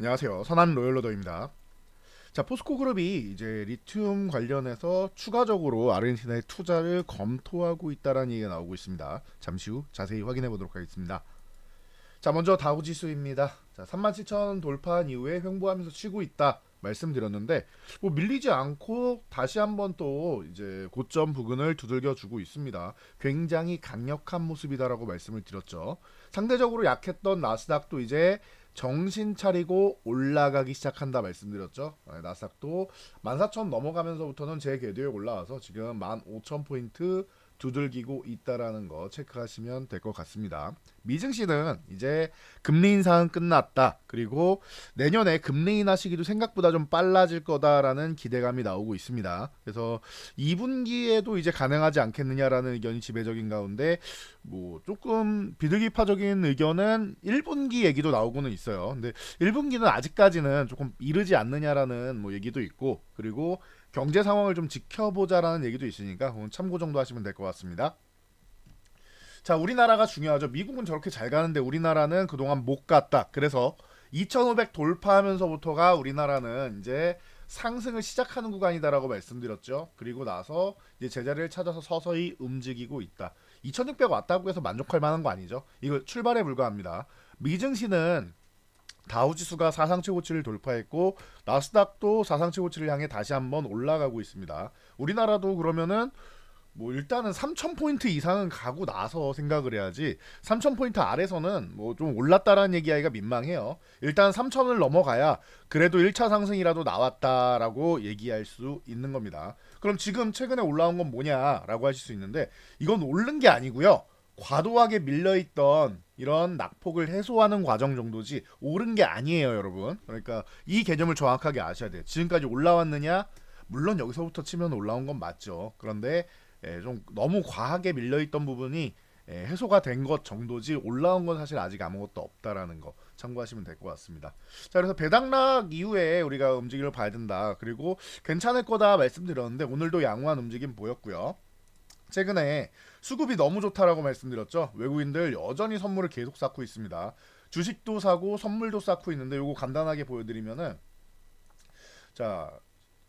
안녕하세요. 선한 로열로더입니다. 자, 포스코 그룹이 이제 리튬 관련해서 추가적으로 아르헨티나에 투자를 검토하고 있다라는 얘기가 나오고 있습니다. 잠시 후 자세히 확인해 보도록 하겠습니다. 자, 먼저 다우 지수입니다. 자, 37,000 돌파한 이후에 횡보하면서 치고 있다 말씀드렸는데 뭐 밀리지 않고 다시 한번 또 이제 고점 부근을 두들겨 주고 있습니다. 굉장히 강력한 모습이다라고 말씀을 드렸죠. 상대적으로 약했던 나스닥도 이제 정신 차리고 올라가기 시작한다 말씀드렸죠. 네, 나스닥도 14,000 넘어가면서부터는 제 궤도에 올라와서 지금 15,000포인트 두들기고 있다라는 거 체크하시면 될 것 같습니다. 미증시는 이제 금리 인상은 끝났다. 그리고 내년에 금리 인하 시기도 생각보다 좀 빨라질 거다라는 기대감이 나오고 있습니다. 그래서 2분기에도 이제 가능하지 않겠느냐라는 의견이 지배적인 가운데 뭐 조금 비둘기파적인 의견은 1분기 얘기도 나오고는 있어요. 근데 1분기는 아직까지는 조금 이르지 않느냐라는 뭐 얘기도 있고 그리고 경제 상황을 좀 지켜보자라는 얘기도 있으니까 그건 참고 정도 하시면 될 것 같습니다. 자, 우리나라가 중요하죠. 미국은 저렇게 잘 가는데 우리나라는 그동안 못 갔다. 그래서 2,500 돌파하면서부터가 우리나라는 이제 상승을 시작하는 구간이다라고 말씀드렸죠. 그리고 나서 이제 제자리를 찾아서 서서히 움직이고 있다. 2,600 왔다고 해서 만족할 만한 거 아니죠. 이거 출발에 불과합니다. 미증시는 다우 지수가 사상 최고치를 돌파했고 나스닥도 사상 최고치를 향해 다시 한번 올라가고 있습니다. 우리나라도 그러면은 뭐 일단은 3,000포인트 이상은 가고 나서 생각을 해야지 3,000포인트 아래서는 뭐 좀 올랐다라는 얘기하기가 민망해요. 일단 3,000을 넘어가야 그래도 1차 상승이라도 나왔다라고 얘기할 수 있는 겁니다. 그럼 지금 최근에 올라온 건 뭐냐라고 하실 수 있는데 이건 오른 게 아니고요. 과도하게 밀려있던 이런 낙폭을 해소하는 과정 정도지 오른 게 아니에요, 여러분. 그러니까 이 개념을 정확하게 아셔야 돼요. 지금까지 올라왔느냐? 물론 여기서부터 치면 올라온 건 맞죠. 그런데 예, 좀 너무 과하게 밀려있던 부분이 예, 해소가 된 것 정도지 올라온 건 사실 아직 아무것도 없다라는 거 참고하시면 될 것 같습니다. 자 그래서 배당락 이후에 우리가 움직임을 봐야 된다. 그리고 괜찮을 거다 말씀드렸는데 오늘도 양호한 움직임 보였고요. 최근에 수급이 너무 좋다라고 말씀드렸죠. 외국인들 여전히 선물을 계속 쌓고 있습니다. 주식도 사고 선물도 쌓고 있는데 요거 간단하게 보여드리면은 자.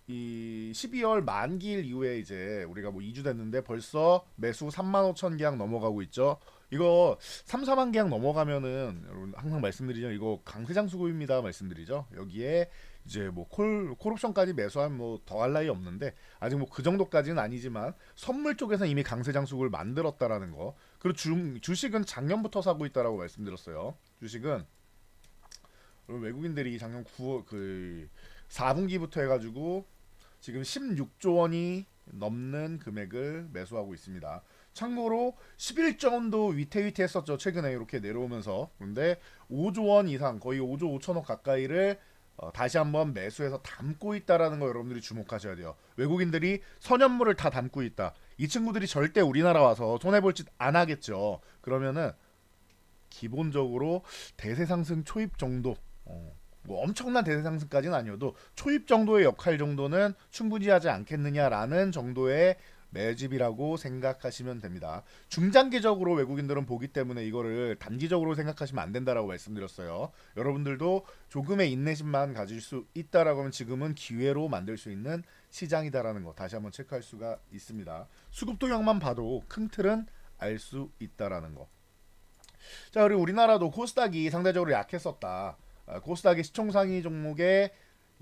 이 12월 만기일 이후에 이제 우리가 뭐 2주 됐는데 벌써 매수 3만 5천 계약 넘어가고 있죠. 이거 3, 4만 계약 넘어가면은 여러분 항상 말씀드리죠. 이거 강세장 수급입니다. 말씀드리죠. 여기에 이제 뭐 콜 콜옵션까지 매수하면 뭐 더할 나위 없는데 아직 뭐 그 정도까지는 아니지만 선물 쪽에서 이미 강세장 수급을 만들었다라는 거. 그리고 주, 주식은 작년부터 사고 있다라고 말씀드렸어요. 주식은 외국인들이 작년 9월 그 4분기부터 해가지고 지금 16조 원이 넘는 금액을 매수하고 있습니다. 참고로 11조 원도 위태위태했었죠. 최근에 이렇게 내려오면서 그런데 5조 원 이상 거의 5조 5천억 가까이를 어, 다시 한번 매수해서 담고 있다라는 거 여러분들이 주목하셔야 돼요. 외국인들이 선연물을 다 담고 있다. 이 친구들이 절대 우리나라 와서 손해 볼 짓 안 하겠죠. 그러면은 기본적으로 대세 상승 초입 정도 어, 뭐 엄청난 대세 상승까지는 아니어도 초입 정도의 역할 정도는 충분히 하지 않겠느냐라는 정도의 매집이라고 생각하시면 됩니다. 중장기적으로 외국인들은 보기 때문에 이거를 단기적으로 생각하시면 안 된다라고 말씀드렸어요. 여러분들도 조금의 인내심만 가질 수 있다라고 하면 지금은 기회로 만들 수 있는 시장이다라는 거 다시 한번 체크할 수가 있습니다. 수급 도형만 봐도 큰 틀은 알 수 있다라는 거. 자, 그리고 우리나라도 코스닥이 상대적으로 약했었다. 아, 코스닥의 시총상위 종목에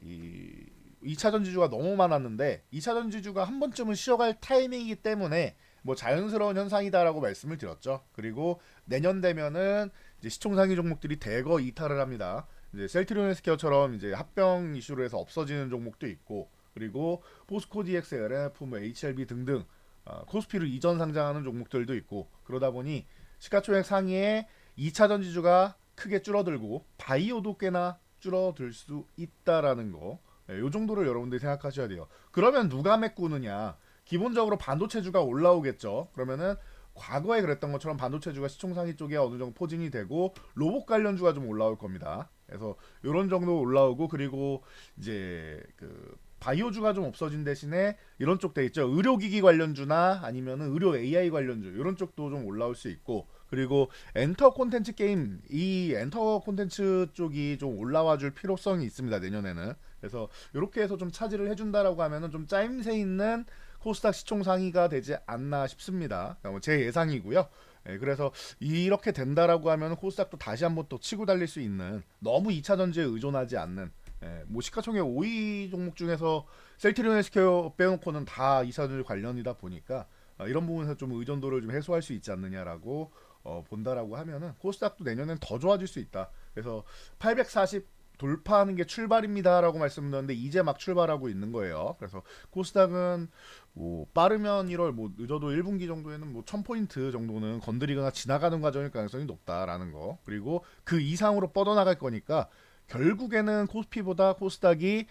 이 2차 전지주가 너무 많았는데 2차 전지주가 한 번쯤은 쉬어갈 타이밍이기 때문에 뭐 자연스러운 현상이다라고 말씀을 드렸죠. 그리고 내년 되면은 이제 시총 상위 종목들이 대거 이탈을 합니다. 이제 셀트리온 헬스케어처럼 이제 합병 이슈로 해서 없어지는 종목도 있고 그리고 포스코 DX, LNF, 뭐 HLB 등등 어, 코스피로 이전 상장하는 종목들도 있고 그러다 보니 시가총액 상위에 2차 전지주가 크게 줄어들고 바이오도 꽤나 줄어들 수 있다라는 거. 네, 요 정도를 여러분들이 생각하셔야 돼요. 그러면 누가 메꾸느냐? 기본적으로 반도체주가 올라오겠죠. 그러면은 과거에 그랬던 것처럼 반도체주가 시총 상위 쪽에 어느 정도 포진이 되고 로봇 관련주가 좀 올라올 겁니다. 그래서 이런 정도 올라오고 그리고 이제 그 바이오주가 좀 없어진 대신에 이런 쪽 돼 있죠. 의료기기 관련주나 아니면은 의료 AI 관련주 이런 쪽도 좀 올라올 수 있고 그리고 엔터 콘텐츠 게임 이 엔터 콘텐츠 쪽이 좀 올라와 줄 필요성이 있습니다 내년에는. 그래서 이렇게 해서 좀 차지를 해준다라고 하면은 좀 짜임새 있는 코스닥 시총 상위가 되지 않나 싶습니다. 어, 제 예상이고요. 예, 그래서 이렇게 된다라고 하면 코스닥도 다시 한번 또 치고 달릴 수 있는 너무 2차 전지에 의존하지 않는 예, 뭐 시가총액 5위 종목 중에서 셀트리온 헬스케어 빼놓고는 다 2차 전지 관련이다 보니까 어, 이런 부분에서 좀 의존도를 좀 해소할 수 있지 않느냐라고 어, 본다라고 하면은 코스닥도 내년엔 더 좋아질 수 있다. 그래서 840 돌파하는 게 출발입니다라고 말씀드렸는데 이제 막 출발하고 있는 거예요. 그래서 코스닥은 뭐 빠르면 1월 뭐 늦어도 1분기 정도에는 뭐 1000포인트 정도는 건드리거나 지나가는 과정일 가능성이 높다라는 거. 그리고 그 이상으로 뻗어나갈 거니까 결국에는 코스피보다 코스닥이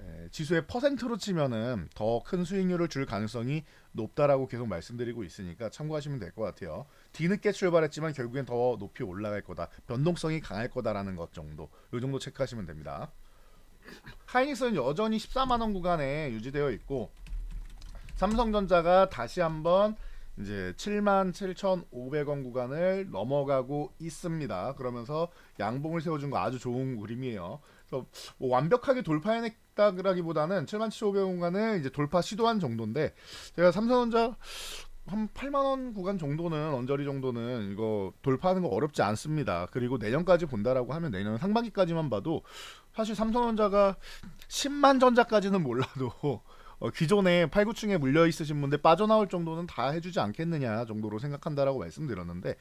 에, 지수의 퍼센트로 치면은 더 큰 수익률을 줄 가능성이 높다라고 계속 말씀드리고 있으니까 참고하시면 될 것 같아요. 뒤늦게 출발했지만 결국엔 더 높이 올라갈 거다. 변동성이 강할 거다라는 것 정도. 이 정도 체크하시면 됩니다. 하이닉스는 여전히 14만 원 구간에 유지되어 있고 삼성전자가 다시 한번 이제 7만 7,500원 구간을 넘어가고 있습니다. 그러면서 양봉을 세워준 거 아주 좋은 그림이에요. 그래서 뭐 완벽하게 돌파해냈 다라기보다는 7만 7,500원 구간을 이제 돌파 시도한 정도인데 제가 삼성전자 한 8만 원 구간 정도는 언저리 정도는 이거 돌파하는 거 어렵지 않습니다. 그리고 내년까지 본다라고 하면 내년 상반기까지만 봐도 사실 삼성전자가 10만 전자까지는 몰라도 어, 기존에 8, 9층에 물려 있으신 분들 빠져나올 정도는 다 해주지 않겠느냐 정도로 생각한다라고 말씀드렸는데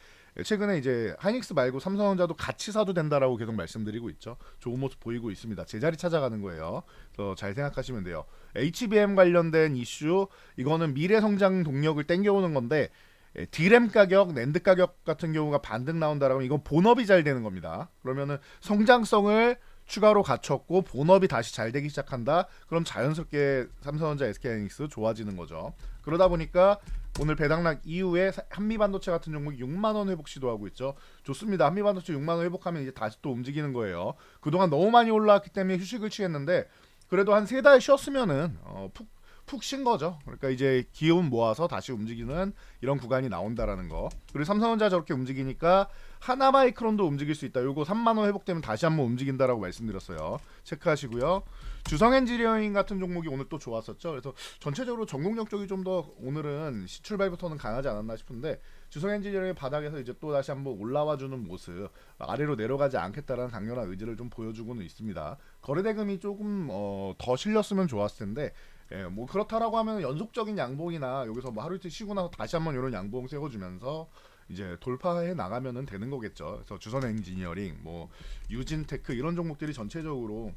최근에 이제 하이닉스 말고 삼성전자도 같이 사도 된다라고 계속 말씀드리고 있죠. 좋은 모습 보이고 있습니다. 제자리 찾아가는 거예요. 그래서 잘 생각하시면 돼요. HBM 관련된 이슈 이거는 미래 성장 동력을 땡겨오는 건데 예, 디램 가격, 낸드 가격 같은 경우가 반등 나온다라면 이건 본업이 잘 되는 겁니다. 그러면은 성장성을 추가로 갖췄고 본업이 다시 잘 되기 시작한다. 그럼 자연스럽게 삼성전자, SK하이닉스 좋아지는 거죠. 그러다 보니까 오늘 배당락 이후에 사- 한미반도체 같은 종목이 6만 원 회복 시도하고 있죠. 좋습니다. 한미반도체 6만 원 회복하면 이제 다시 또 움직이는 거예요. 그동안 너무 많이 올라왔기 때문에 휴식을 취했는데 그래도 한 세 달 쉬었으면은 어, 푹 푹쉰 거죠. 그러니까 이제 기운 모아서 다시 움직이는 이런 구간이 나온다라는 거. 그리고 삼성전자 저렇게 움직이니까 하나마이크론도 움직일 수 있다. 요거 3만 원 회복되면 다시 한번 움직인다라고 말씀드렸어요. 체크하시고요. 주성 엔지니어링 같은 종목이 오늘 또 좋았었죠. 그래서 전체적으로 전공력 쪽이 좀 더 오늘은 시출발부터는 강하지 않았나 싶은데 주성 엔지니어링 바닥에서 이제 또 다시 한번 올라와주는 모습 아래로 내려가지 않겠다라는 강렬한 의지를 좀 보여주고는 있습니다. 거래대금이 조금 어, 더 실렸으면 좋았을 텐데 예, 뭐 그렇다라고 하면 연속적인 양봉이나 여기서 뭐 하루 이틀 쉬고 나서 다시 한번 이런 양봉 세워주면서 이제 돌파해 나가면은 되는 거겠죠. 그래서 주선 엔지니어링, 뭐 유진테크 이런 종목들이 전체적으로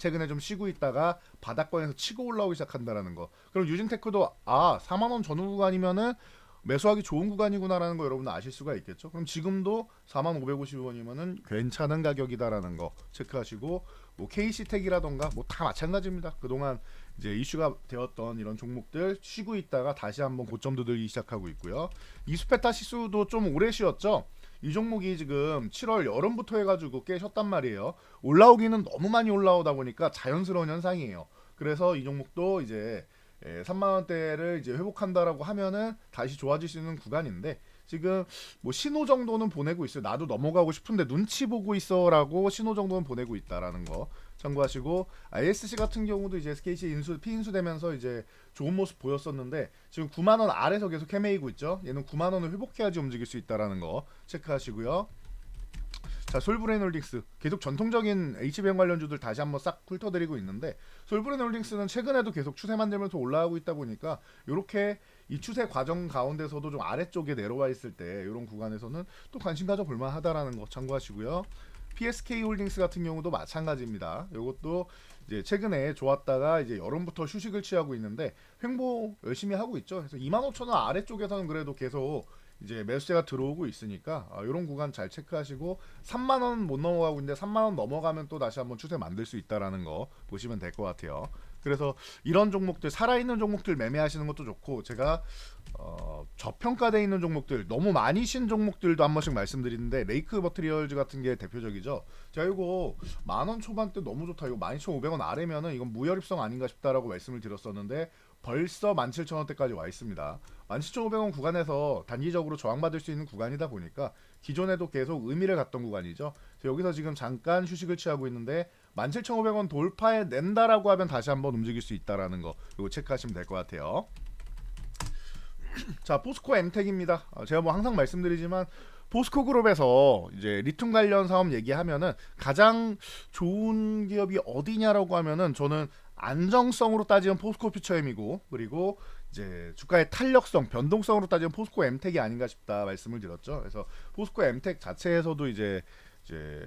최근에 좀 쉬고 있다가 바닥권에서 치고 올라오기 시작한다라는 거. 그럼 유진 테크도 아 4만 원 전후 구간이면은 매수하기 좋은 구간이구나라는 거 여러분 아실 수가 있겠죠. 그럼 지금도 4만 550원이면은 괜찮은 가격이다라는 거 체크하시고 뭐 KC텍이라던가 뭐 다 마찬가지입니다. 그동안 이제 이슈가 되었던 이런 종목들 쉬고 있다가 다시 한번 고점 도 들기 시작하고 있고요. 이수페타 시수도 좀 오래 쉬었죠. 이 종목이 지금 7월 여름부터 해가지고 꽤 쉬었단 말이에요. 올라오기는 너무 많이 올라오다 보니까 자연스러운 현상이에요. 그래서 이 종목도 이제 3만 원대를 이제 회복한다라고 하면은 다시 좋아질 수 있는 구간인데 지금 뭐 신호 정도는 보내고 있어요. 나도 넘어가고 싶은데 눈치 보고 있어라고 신호 정도는 보내고 있다라는 거 참고하시고 ISC 같은 경우도 이제 SKC 인수 피인수 되면서 이제 좋은 모습 보였었는데 지금 9만 원 아래서 계속 헤매이고 있죠. 얘는 9만 원을 회복해야지 움직일 수 있다라는 거 체크하시고요. 자, 솔브레인홀딩스 계속 전통적인 HBM 관련주들 다시 한번 싹 훑어드리고 있는데 솔브레인홀딩스는 최근에도 계속 추세 만들면서 올라가고 있다 보니까 이렇게 이 추세 과정 가운데서도 좀 아래쪽에 내려와 있을 때 이런 구간에서는 또 관심 가져 볼 만하다라는 거 참고하시고요. PSK 홀딩스 같은 경우도 마찬가지입니다. 이것도 이제 최근에 좋았다가 이제 여름부터 휴식을 취하고 있는데 횡보 열심히 하고 있죠. 그래서 25,000원 아래쪽에서는 그래도 계속 이제 매수세가 들어오고 있으니까 아, 이런 구간 잘 체크하시고 3만 원 못 넘어가고 있는데 3만 원 넘어가면 또 다시 한번 추세 만들 수 있다라는 거 보시면 될 것 같아요. 그래서 이런 종목들 살아있는 종목들 매매하시는 것도 좋고 제가 어, 저평가돼 있는 종목들 너무 많이 신 종목들도 한 번씩 말씀드리는데 레이크 버트리얼즈 같은 게 대표적이죠. 자 이거 만 원 초반대 너무 좋다. 이거 12,500원 아래면은 이건 무혈입성 아닌가 싶다라고 말씀을 드렸었는데 벌써 17,000원대까지 와 있습니다. 17,500원 구간에서 단기적으로 저항받을 수 있는 구간이다 보니까 기존에도 계속 의미를 갖던 구간이죠. 여기서 지금 잠깐 휴식을 취하고 있는데 17,500원 돌파해 낸다라고 하면 다시 한번 움직일 수 있다라는 거 이거 체크하시면 될 것 같아요. 자 포스코 엠텍입니다. 어, 제가 뭐 항상 말씀드리지만 포스코 그룹에서 이제 리튬 관련 사업 얘기하면은 가장 좋은 기업이 어디냐라고 하면은 저는 안정성으로 따지면 포스코 퓨처엠이고 그리고 이제 주가의 탄력성, 변동성으로 따지면 포스코 엠텍이 아닌가 싶다 말씀을 드렸죠. 그래서 포스코 엠텍 자체에서도 이제 이제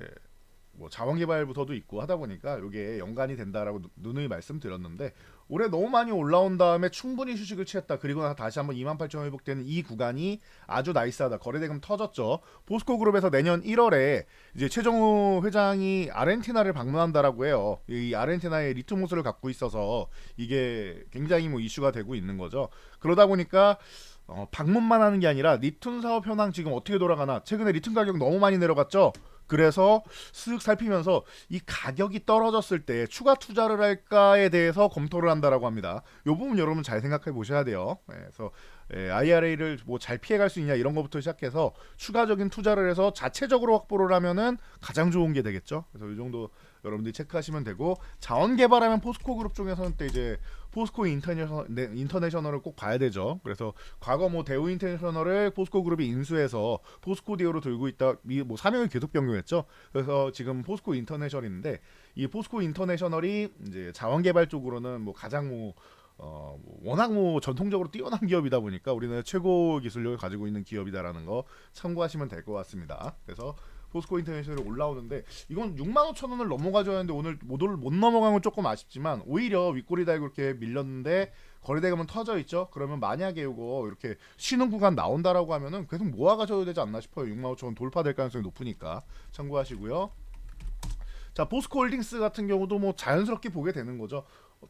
뭐 자원개발부터도 있고 하다 보니까 이게 연관이 된다라고 누- 누누이 말씀드렸는데 올해 너무 많이 올라온 다음에 충분히 휴식을 취했다. 그리고 다시 한번 28,000원 회복되는 이 구간이 아주 나이스하다. 거래대금 터졌죠. 포스코 그룹에서 내년 1월에 이제 최정우 회장이 아르헨티나를 방문한다라고 해요. 이 아르헨티나의 호수를 갖고 있어서 이게 굉장히 뭐 이슈가 되고 있는 거죠. 그러다 보니까 어, 방문만 하는 게 아니라 리튬 사업 현황 지금 어떻게 돌아가나 최근에 리튬 가격 너무 많이 내려갔죠. 그래서 쓱 살피면서 이 가격이 떨어졌을 때 추가 투자를 할까에 대해서 검토를 한다라고 합니다. 이 부분 여러분 잘 생각해 보셔야 돼요. 예, 그래서 IRA를 뭐 잘 피해갈 수 있냐 이런 것부터 시작해서 추가적인 투자를 해서 자체적으로 확보를 하면은 가장 좋은 게 되겠죠. 그래서 이 정도 여러분들이 체크하시면 되고 자원 개발하면 포스코 그룹 중에서는 또 이제 포스코 인터내셔널 네, 인터내셔널을 꼭 봐야 되죠. 그래서 과거 뭐 대우 인터내셔널을 포스코 그룹이 인수해서 포스코 디오로 들고 있다 이뭐 사명을 계속 변경했죠. 그래서 지금 포스코 인터내셔널인데 이 포스코 인터내셔널이 이제 자원 개발 쪽으로는 뭐 가장 뭐 어, 뭐 워낙 뭐 전통적으로 뛰어난 기업이다 보니까 우리나라 최고 기술력을 가지고 있는 기업이다라는 거 참고하시면 될 것 같습니다. 그래서 포스코 인터내셔널이 올라오는데 이건 6만 5천 원을 넘어가줘야 하는데 오늘 못, 올- 못 넘어간 건 조금 아쉽지만 오히려 윗꼬리 달고 이렇게 밀렸는데 거래대금은 터져 있죠. 그러면 만약에 이거 이렇게 쉬는 구간 나온다라고 하면은 계속 모아가셔야 되지 않나 싶어요. 6만 5천 원 돌파될 가능성이 높으니까 참고하시고요. 자 포스코 홀딩스 같은 경우도 뭐 자연스럽게 보게 되는 거죠.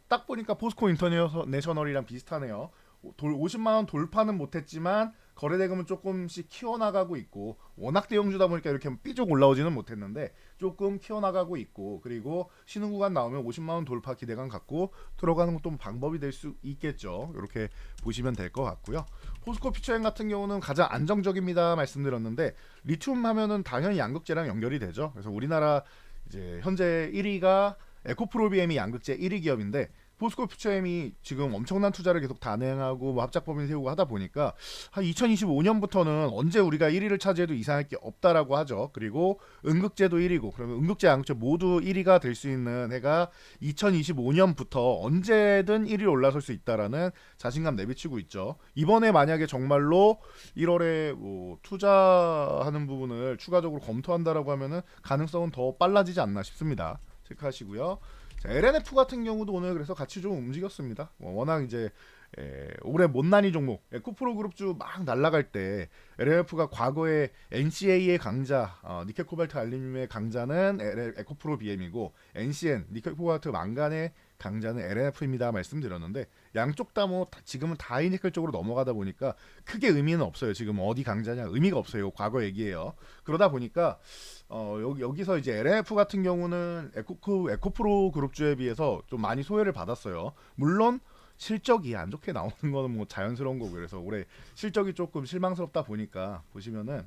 딱 보니까 포스코 인터내셔널이랑 비슷하네요. 돌 50만 원 돌파는 못했지만 거래 대금은 조금씩 키워나가고 있고 워낙 대형주다 보니까 이렇게 삐죽 올라오지는 못했는데 조금 키워나가고 있고 그리고 쉬는 구간 나오면 50만 원 돌파 기대감 갖고 들어가는 것도 방법이 될 수 있겠죠. 이렇게 보시면 될 것 같고요. 포스코 퓨처행 같은 경우는 가장 안정적입니다 말씀드렸는데 리튬 하면은 당연히 양극재랑 연결이 되죠. 그래서 우리나라 이제 현재 1위가 에코프로비엠이 양극재 1위 기업인데 포스코 퓨처엠이 지금 엄청난 투자를 계속 단행하고 뭐 합작법인 세우고 하다 보니까 한 2025년부터는 언제 우리가 1위를 차지해도 이상할 게 없다라고 하죠. 그리고 응극제도 1위고 그러면 응극제, 양극재 모두 1위가 될 수 있는 해가 2025년부터 언제든 1위 올라설 수 있다라는 자신감 내비치고 있죠. 이번에 만약에 정말로 1월에 뭐 투자하는 부분을 추가적으로 검토한다라고 하면은 가능성은 더 빨라지지 않나 싶습니다. 체크하시고요. 자, LNF 같은 경우도 오늘 그래서 같이 좀 움직였습니다. 뭐 워낙 이제 에, 올해 못난이 종목 에코프로 그룹주 막 날아갈 때 LNF가 과거에 NCA의 강자 어, 니켈 코발트 알루미늄의 강자는 에코프로 BM이고 NCN 니켈 코발트 망간의 강자는 LNF입니다 말씀드렸는데 양쪽 다 뭐 지금은 다 이니클 쪽으로 넘어가다 보니까 크게 의미는 없어요. 지금 어디 강자냐 의미가 없어요. 과거 얘기예요. 그러다 보니까 어, 여기 여기서 이제 LNF 같은 경우는 에코프 에코프로 그룹주에 비해서 좀 많이 소외를 받았어요. 물론 실적이 안 좋게 나오는 거는 뭐 자연스러운 거고 그래서 올해 실적이 조금 실망스럽다 보니까 보시면은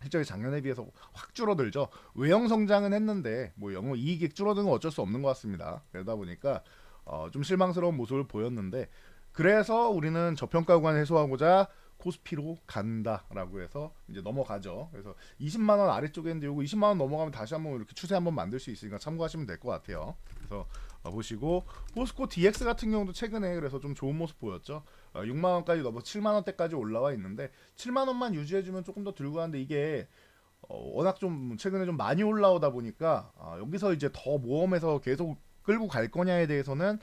실적이 작년에 비해서 확 줄어들죠. 외형 성장은 했는데 뭐 영어 이익이 줄어드는 건 어쩔 수 없는 것 같습니다. 그러다 보니까 어, 좀 실망스러운 모습을 보였는데 그래서 우리는 저평가 구간 해소하고자 코스피로 간다라고 해서 이제 넘어가죠. 그래서 20만 원 아래쪽에 있는데 요거 20만 원 넘어가면 다시 한번 이렇게 추세 한번 만들 수 있으니까 참고하시면 될 것 같아요. 그래서 어, 보시고 포스코 DX 같은 경우도 최근에 그래서 좀 좋은 모습 보였죠. 어, 6만 원까지 넘어 7만 원대까지 올라와 있는데 7만 원만 유지해주면 조금 더 들고 가는데 이게 어, 워낙 좀 최근에 좀 많이 올라오다 보니까 어, 여기서 이제 더 모험해서 계속 끌고 갈 거냐에 대해서는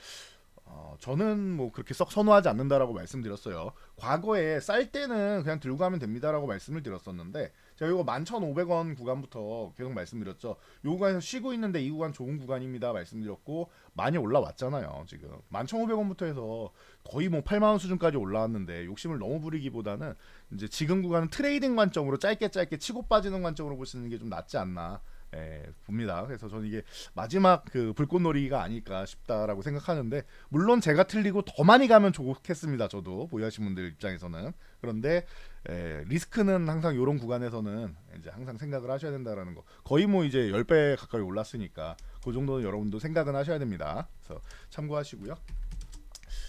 어, 저는 뭐 그렇게 썩 선호하지 않는다라고 말씀드렸어요. 과거에 쌀 때는 그냥 들고 가면 됩니다라고 말씀을 드렸었는데 제가 이거 11,500원 구간부터 계속 말씀드렸죠. 요 구간에서 쉬고 있는데 이 구간 좋은 구간입니다 말씀드렸고 많이 올라왔잖아요. 지금 11,500원부터 해서 거의 뭐 8만 원 수준까지 올라왔는데 욕심을 너무 부리기보다는 이제 지금 구간은 트레이딩 관점으로 짧게 짧게 치고 빠지는 관점으로 보시는 게 좀 낫지 않나. 예, 봅니다. 그래서 저는 이게 마지막 그 불꽃놀이가 아닐까 싶다라고 생각하는데 물론 제가 틀리고 더 많이 가면 좋겠습니다. 저도 보유하신 분들 입장에서는 그런데 예, 리스크는 항상 이런 구간에서는 이제 항상 생각을 하셔야 된다라는 거. 거의 뭐 이제 10배 가까이 올랐으니까 그 정도는 여러분도 생각은 하셔야 됩니다. 그래서 참고하시고요.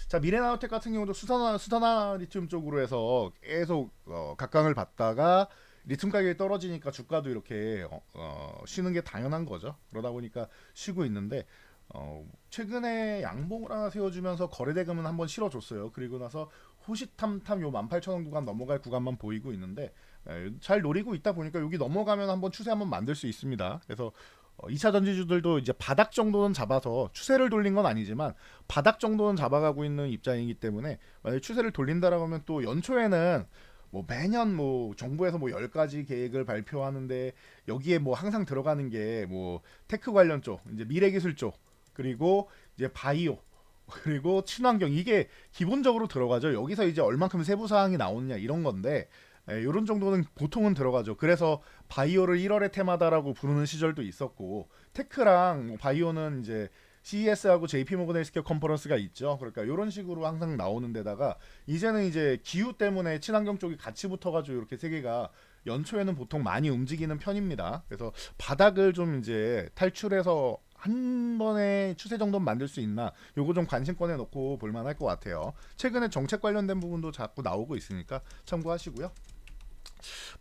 자 미래나우텍 같은 경우도 수산화 수산화 리튬 쪽으로 해서 계속 어, 각광을 받다가 리튬 가격이 떨어지니까 주가도 이렇게 어, 어, 쉬는 게 당연한 거죠. 그러다 보니까 쉬고 있는데 어, 최근에 양봉을 하나 세워주면서 거래대금은 한번 실어줬어요. 그리고 나서 호시탐탐 요 18,000원 구간 넘어갈 구간만 보이고 있는데 에, 잘 노리고 있다 보니까 여기 넘어가면 한번 추세 한번 만들 수 있습니다. 그래서 어, 2차 전지주들도 이제 바닥 정도는 잡아서 추세를 돌린 건 아니지만 바닥 정도는 잡아가고 있는 입장이기 때문에 만약 추세를 돌린다라고 하면 또 연초에는 뭐 매년 뭐 정부에서 뭐 10가지 계획을 발표하는데 여기에 뭐 항상 들어가는 게 뭐 테크 관련 쪽, 이제 미래 기술 쪽, 그리고 이제 바이오 그리고 친환경 이게 기본적으로 들어가죠. 여기서 이제 얼만큼 세부 사항이 나오느냐 이런 건데 예, 이런 정도는 보통은 들어가죠. 그래서 바이오를 1월의 테마다라고 부르는 시절도 있었고 테크랑 뭐 바이오는 이제 CES하고 JP 모건 헬스케어 컨퍼런스가 있죠. 그러니까 이런 식으로 항상 나오는 데다가 이제는 이제 기후 때문에 친환경 쪽이 같이 붙어가지고 이렇게 세 개가 연초에는 보통 많이 움직이는 편입니다. 그래서 바닥을 좀 이제 탈출해서 한 번에 추세 정도 만들 수 있나 요거 좀 관심권에 놓고 볼만할 것 같아요. 최근에 정책 관련된 부분도 자꾸 나오고 있으니까 참고하시고요.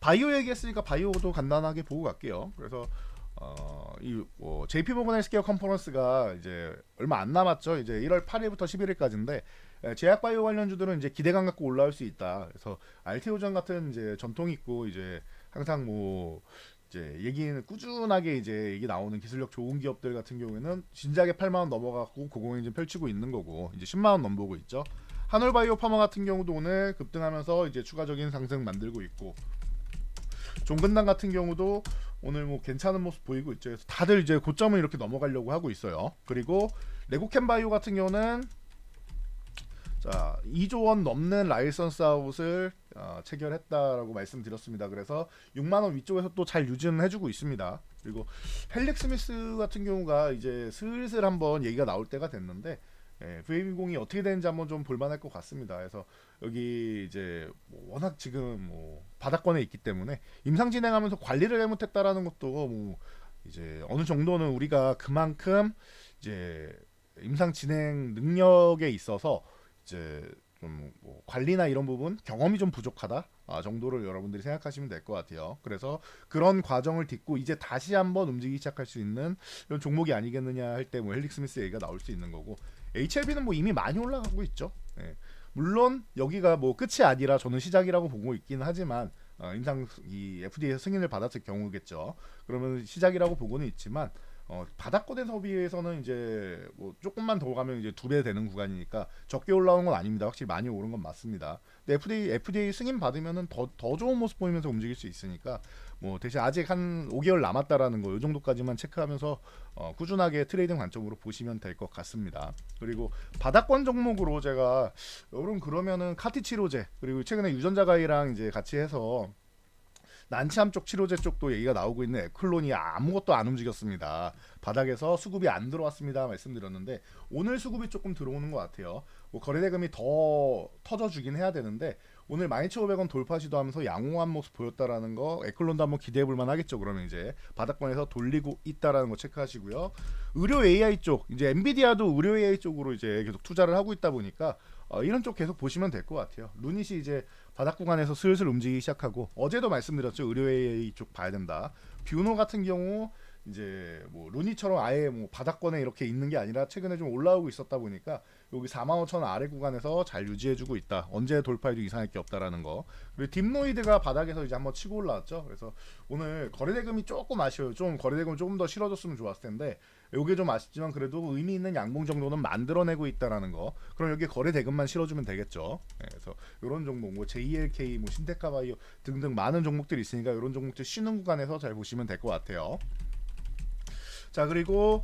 바이오 얘기했으니까 바이오도 간단하게 보고 갈게요. 그래서 어, 이뭐 JP 모건 헬스케어 컨퍼런스가 이제 얼마 안 남았죠. 이제 1월 8일부터 11일까지인데 제약 바이오 관련주들은 이제 기대감 갖고 올라올 수 있다. 그래서 알테오전 같은 이제 전통 있고 이제 항상 뭐 이제 얘기는 꾸준하게 이제 얘기 나오는 기술력 좋은 기업들 같은 경우에는 진작에 8만 원 넘어가고 고공행 좀 펼치고 있는 거고 이제 10만 원 넘보고 있죠. 한올바이오 파마 같은 경우도 오늘 급등하면서 이제 추가적인 상승 만들고 있고 종근당 같은 경우도 오늘 뭐 괜찮은 모습 보이고 있죠. 그래서 다들 이제 고점을 이렇게 넘어가려고 하고 있어요. 그리고 레고캔바이오 같은 경우는 자 2조 원 넘는 라이선스 아웃을 어, 체결했다라고 말씀드렸습니다. 그래서 6만 원 위쪽에서 또 잘 유지는 해주고 있습니다. 그리고 헬릭 스미스 같은 경우가 이제 슬슬 한번 얘기가 나올 때가 됐는데 예, VA0이 어떻게 되는지 한번 좀 볼만할 것 같습니다. 그래서 여기 이제 뭐 워낙 지금 뭐 바닥권에 있기 때문에 임상 진행하면서 관리를 잘못했다라는 것도 뭐 이제 어느 정도는 우리가 그만큼 이제 임상 진행 능력에 있어서 이제 좀 뭐 관리나 이런 부분 경험이 좀 부족하다 아, 정도를 여러분들이 생각하시면 될 것 같아요. 그래서 그런 과정을 딛고 이제 다시 한번 움직이기 시작할 수 있는 이런 종목이 아니겠느냐 할 때 뭐 헬릭 스미스 얘기가 나올 수 있는 거고 HLB는 뭐 이미 많이 올라가고 있죠. 예. 물론 여기가 뭐 끝이 아니라 저는 시작이라고 보고 있긴 하지만 어, 임상 이 FDA 승인을 받았을 경우겠죠. 그러면 시작이라고 보고는 있지만 어, 바닥권에서 비해서는 이제 뭐 조금만 더 가면 이제 두 배 되는 구간이니까 적게 올라오는 건 아닙니다. 확실히 많이 오른 건 맞습니다. FDA FDA 승인 받으면은 더 더 좋은 모습 보이면서 움직일 수 있으니까 뭐 대신 아직 한 5개월 남았다라는 거이 정도까지만 체크하면서 어, 꾸준하게 트레이딩 관점으로 보시면 될 것 같습니다. 그리고 바닥권 종목으로 제가 여러분 그러면은 카티치로제 그리고 최근에 유전자 가이랑 이제 같이 해서 난치암 쪽 치료제 쪽도 얘기가 나오고 있는 에클론이 아무것도 안 움직였습니다. 바닥에서 수급이 안 들어왔습니다. 말씀드렸는데 오늘 수급이 조금 들어오는 것 같아요. 뭐 거래대금이 더 터져주긴 해야 되는데 오늘 12,500원 돌파 시도하면서 양호한 모습 보였다라는 거 에클론도 한번 기대해 볼 만 하겠죠. 그러면 이제 바닥권에서 돌리고 있다라는 거 체크하시고요. 의료 AI 쪽 이제 엔비디아도 의료 AI 쪽으로 이제 계속 투자를 하고 있다 보니까 어, 이런 쪽 계속 보시면 될 것 같아요. 루닛이 이제 바닥 구간에서 슬슬 움직이기 시작하고 어제도 말씀드렸죠. 의료 AI 쪽 봐야 된다. 뷰노 같은 경우 이제 뭐 루니처럼 아예 뭐 바닥권에 이렇게 있는 게 아니라 최근에 좀 올라오고 있었다 보니까 여기 4만 5천 원 아래 구간에서 잘 유지해주고 있다. 언제 돌파해도 이상할 게 없다라는 거. 그리고 딥노이드가 바닥에서 이제 한번 치고 올라왔죠. 그래서 오늘 거래대금이 조금 아쉬워요. 좀 거래대금 조금 더 실어줬으면 좋았을 텐데 요게 좀 아쉽지만 그래도 의미 있는 양봉 정도는 만들어내고 있다라는 거. 그럼 여기 거래 대금만 실어주면 되겠죠. 네, 그래서 이런 종목, 뭐 JLK, 뭐 신테카바이오 등등 많은 종목들이 있으니까 이런 종목들 쉬는 구간에서 잘 보시면 될 것 같아요. 자 그리고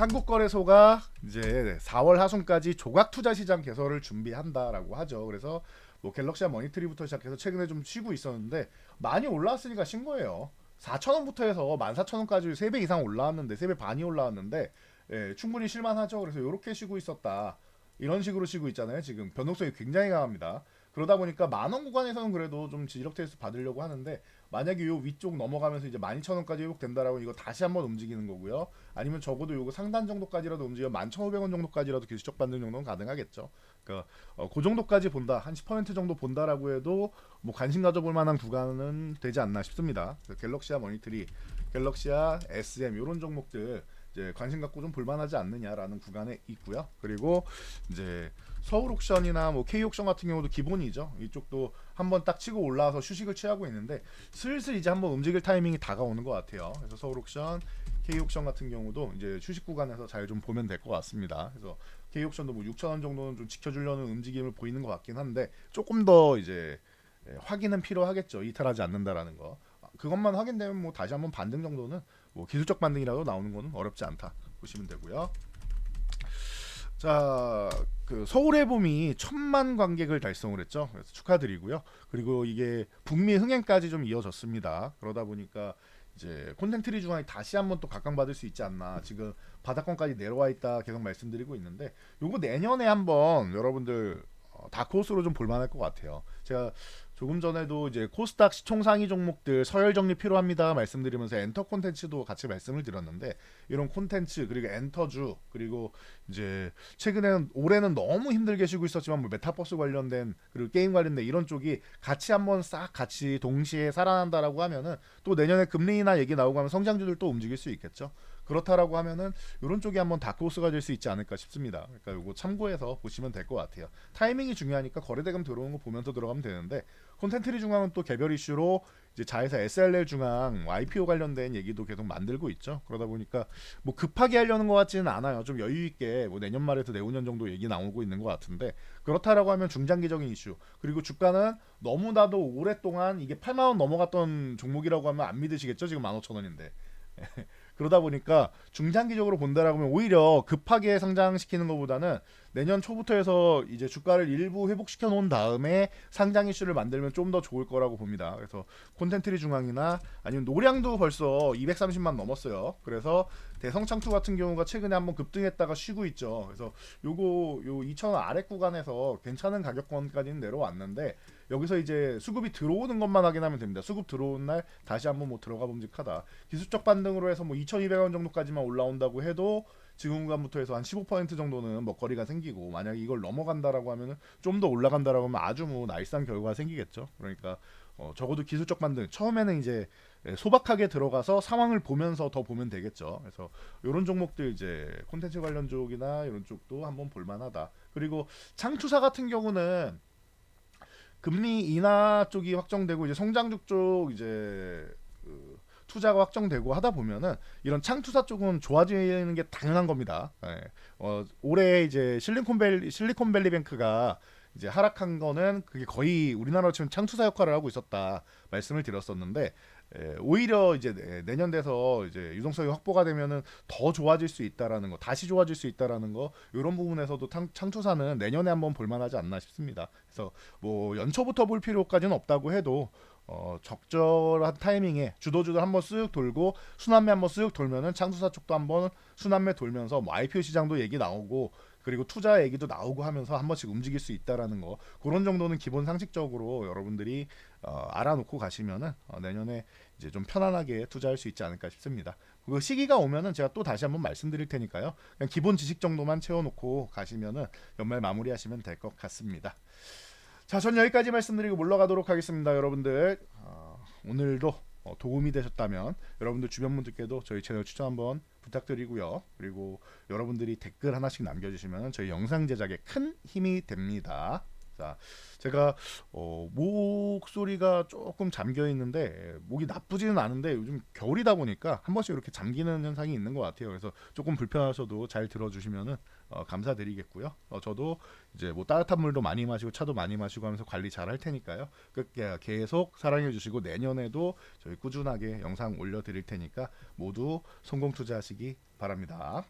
한국거래소가 이제 4월 하순까지 조각 투자 시장 개설을 준비한다라고 하죠. 그래서 뭐 갤럭시와 머니트리부터 시작해서 최근에 좀 쉬고 있었는데 많이 올라왔으니까 신 거예요. 4,000원부터 해서 14,000원까지 3배 이상 올라왔는데 3배 반이 올라왔는데 예, 충분히 실만하죠. 그래서 이렇게 쉬고 있었다. 이런 식으로 쉬고 있잖아요. 지금 변동성이 굉장히 강합니다. 그러다 보니까 만원 구간에서는 그래도 좀 지력 테스트 받으려고 하는데 만약에 요 위쪽 넘어가면서 이제 12,000원까지 회복된다라고 이거 다시 한번 움직이는 거고요. 아니면 적어도 요거 상단 정도까지라도 움직여 11,500원 정도까지라도 기술적 반등 정도는 가능하겠죠. 그러니까 어, 그 정도까지 본다. 한 10% 정도 본다라고 해도 뭐 관심 가져볼 만한 구간은 되지 않나 싶습니다. 그래서 갤럭시아 머니터리, 갤럭시아 SM 이런 종목들 이제 관심 갖고 좀 볼만하지 않느냐라는 구간에 있고요. 그리고 이제 서울 옥션이나 뭐 K 옥션 같은 경우도 기본이죠. 이쪽도 한번 딱 치고 올라와서 휴식을 취하고 있는데 슬슬 이제 한번 움직일 타이밍이 다가오는 것 같아요. 그래서 서울 옥션, K 옥션 같은 경우도 이제 휴식 구간에서 잘 좀 보면 될 것 같습니다. 그래서 K 옥션도 뭐 6천 원 정도는 좀 지켜주려는 움직임을 보이는 것 같긴 한데 조금 더 이제 예, 확인은 필요하겠죠. 이탈하지 않는다라는 거. 그것만 확인되면 뭐 다시 한번 반등 정도는 뭐 기술적 반등이라도 나오는 거는 어렵지 않다 보시면 되고요. 자, 그 서울의 봄이 천만 관객을 달성을 했죠. 그래서 축하드리고요. 그리고 이게 북미 흥행까지 좀 이어졌습니다. 그러다 보니까 이제 콘텐츠리 중앙이 다시 한번 또 각광받을 수 있지 않나. 지금 바닥권까지 내려와 있다 계속 말씀드리고 있는데 요거 내년에 한번 여러분들 어, 다크호스로 좀 볼만할 것 같아요. 제가 조금 전에도 이제 코스닥 시총 상위 종목들 서열 정리 필요합니다 말씀드리면서 엔터 콘텐츠도 같이 말씀을 드렸는데 이런 콘텐츠 그리고 엔터주 그리고 이제 최근에는 올해는 너무 힘들게 쉬고 있었지만 뭐 메타버스 관련된 그리고 게임 관련된 이런 쪽이 같이 한번 싹 같이 동시에 살아난다라고 하면은 또 내년에 금리나 얘기 나오고 하면 성장주들 또 움직일 수 있겠죠. 그렇다라고 하면은 이런 쪽이 한번 다크호스가 될 수 있지 않을까 싶습니다. 그러니까 이거 참고해서 보시면 될 것 같아요. 타이밍이 중요하니까 거래대금 들어오는 거 보면서 들어가면 되는데 콘텐츠리 중앙은 또 개별 이슈로 이제 자회사 SLL 중앙 IPO 관련된 얘기도 계속 만들고 있죠. 그러다 보니까 뭐 급하게 하려는 것 같지는 않아요. 좀 여유 있게 뭐 내년 말에서 내후년 정도 얘기 나오고 있는 것 같은데 그렇다라고 하면 중장기적인 이슈 그리고 주가는 너무나도 오랫동안 이게 8만 원 넘어갔던 종목이라고 하면 안 믿으시겠죠? 지금 15,000원인데. 그러다 보니까 중장기적으로 본다라고 하면 오히려 급하게 상장시키는 것보다는 내년 초부터 해서 이제 주가를 일부 회복시켜 놓은 다음에 상장 이슈를 만들면 좀 더 좋을 거라고 봅니다. 그래서 콘텐츠리 중앙이나 아니면 노량도 벌써 230만 넘었어요. 그래서 대성창투 같은 경우가 최근에 한번 급등했다가 쉬고 있죠. 그래서 요거 요 2,000원 아래 구간에서 괜찮은 가격권까지는 내려왔는데 여기서 이제 수급이 들어오는 것만 확인하면 됩니다. 수급 들어온 날 다시 한번 뭐 들어가 봄직하다. 기술적 반등으로 해서 뭐 2,200원 정도까지만 올라온다고 해도 지금 구간부터 해서 한 15% 정도는 먹거리가 생기고 만약에 이걸 넘어간다라고 하면은 좀 더 올라간다라고 하면 아주 뭐 나이스한 결과가 생기겠죠. 그러니까 어, 적어도 기술적 반등 처음에는 이제 예, 소박하게 들어가서 상황을 보면서 더 보면 되겠죠. 그래서 이런 종목들 이제 콘텐츠 관련 쪽이나 이런 쪽도 한번 볼만하다. 그리고 창투사 같은 경우는 금리 인하 쪽이 확정되고 이제 성장주 쪽 이제 그 투자가 확정되고 하다 보면은 이런 창투사 쪽은 좋아지는 게 당연한 겁니다. 예. 어, 올해 이제 실리콘밸리 실리콘밸리뱅크가 이제 하락한 거는 그게 거의 우리나라로 치면 창투사 역할을 하고 있었다 말씀을 드렸었는데 에, 오히려 이제 내- 내년 돼서 이제 유동성이 확보가 되면은 더 좋아질 수 있다라는 거, 다시 좋아질 수 있다라는 거 이런 부분에서도 탕, 창투사는 내년에 한번 볼만하지 않나 싶습니다. 그래서 뭐 연초부터 볼 필요까지는 없다고 해도 어, 적절한 타이밍에 주도주들 한번 쓱 돌고 순환매 한번 쓱 돌면은 창투사 쪽도 한번 순환매 돌면서 뭐 IPO 시장도 얘기 나오고 그리고 투자 얘기도 나오고 하면서 한 번씩 움직일 수 있다라는 거 그런 정도는 기본 상식적으로 여러분들이 어, 알아놓고 가시면은 어, 내년에 이제 좀 편안하게 투자할 수 있지 않을까 싶습니다. 그 시기가 오면은 제가 또 다시 한번 말씀드릴 테니까요. 그냥 기본 지식 정도만 채워놓고 가시면은 연말 마무리하시면 될 것 같습니다. 자, 전 여기까지 말씀드리고 물러가도록 하겠습니다, 여러분들. 어, 오늘도 어, 도움이 되셨다면 여러분들 주변 분들께도 저희 채널 추천 한번 부탁드리고요. 그리고 여러분들이 댓글 하나씩 남겨주시면 저희 영상 제작에 큰 힘이 됩니다. 자, 제가 어, 목소리가 조금 잠겨 있는데 목이 나쁘지는 않은데 요즘 겨울이다 보니까 한 번씩 이렇게 잠기는 현상이 있는 것 같아요. 그래서 조금 불편하셔도 잘 들어주시면은 어, 감사드리겠고요. 어, 저도 이제 뭐 따뜻한 물도 많이 마시고 차도 많이 마시고 하면서 관리 잘 할 테니까요. 그, 예, 계속 사랑해 주시고 내년에도 저희 꾸준하게 영상 올려 드릴 테니까 모두 성공 투자하시기 바랍니다.